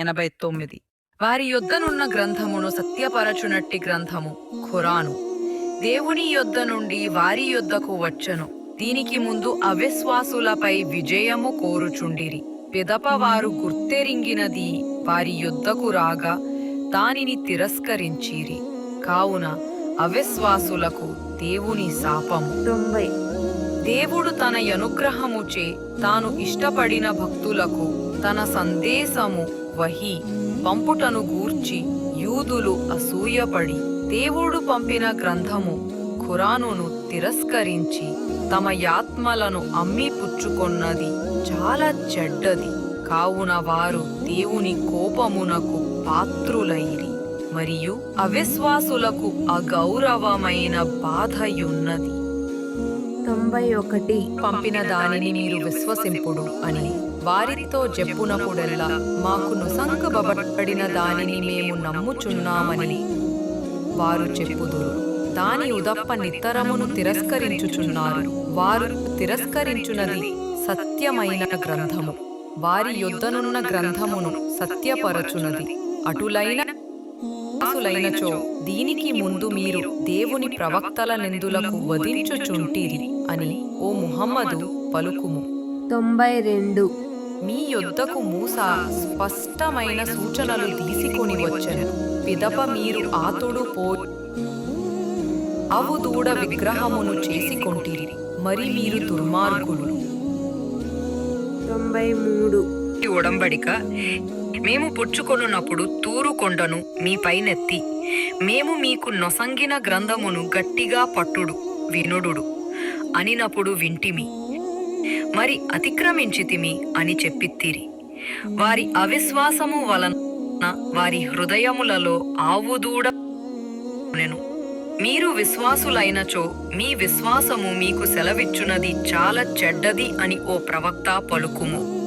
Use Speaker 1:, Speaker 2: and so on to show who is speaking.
Speaker 1: ఎనభై తొమ్మిది. వారి యొద్దనున్న గ్రంథమును సత్యపరచునట్టి గ్రంథము ఖురాను. దేవుని యొద్ద నుండి వారి యొద్దకు వచ్చెను. దీనికి ముందు అవిశ్వాసులపై విజయము కోరుచుండిరి. పిదప వారు గుర్తెరింగినది వారి యొద్దకు రాగా దానిని తిరస్కరించిరి. కావున అవిశ్వాసులకు దేవుని శాపము.
Speaker 2: తొంభై.
Speaker 1: దేవుడు తన అనుగ్రహముచే తాను ఇష్టపడిన భక్తులకు తన సందేశము వహి. పంపుటను గూర్చి యూదులు అసూయపడి దేవుడు పంపిన గ్రంథము ఖురానును తిరస్కరించి తమ యాత్మలను అమ్మి పుచ్చుకొన్నది చాలా చెడ్డది. కావున వారు దేవుని కోపమునకు పాత్రులైరి. మరియు అవిశ్వాసులకు అగౌరవమైన బాధయున్నది.
Speaker 2: తొంభై ఒకటి.
Speaker 1: పంపిన దానిని మీరు విశ్వసింపుడు అని వారితో చెప్పునప్పుడల్లా మాకు నుసంగబడిన దానిని మేము నమ్ముచున్నామని వారు చెప్పుదురు. దాని ఉదప్ప నిత్తరమును తిరస్కరించుచున్నారు. వారు తిరస్కరించున్నది సత్యమైన గ్రంథము. వారి యొద్దనున్న గ్రంథమును సత్యపరచునది. అటులైన దాసులైనచో దీనికి ముందు మీరు దేవుని ప్రవక్తల నిందులకు వధించుచుంటిరి అని ఓ ముహమ్మదు పలుకుము.
Speaker 2: తొంభై రెండు
Speaker 1: మీ యొద్దకు మూస స్పష్టమైన సూచనలు తీసుకొని వచ్చెను. పిదప మీరు ఆతుడు పో అవు దూడ విగ్రహమును చేసుకొంటిరి. మరి మీరు దుర్మార్గులు.
Speaker 2: తొంభై మూడు
Speaker 1: మేము పుచ్చుకొనున్నప్పుడు తూరు కొండను మీ పైనెత్తి మేము మీకు నొసంగిన గ్రంథమును గట్టిగా పట్టుడు వినుడు అనినప్పుడు వింటిమి. మరి అతిక్రమించితిమి అని చెప్పిత్తిరి. వారి అవిశ్వాసము వలన వారి హృదయములలో ఆవుదూడ నేను మీరు విశ్వాసులైనచో మీ విశ్వాసము మీకు సెలవిచ్చునది చాలా చెడ్డది అని ఓ ప్రవక్త పలుకుము.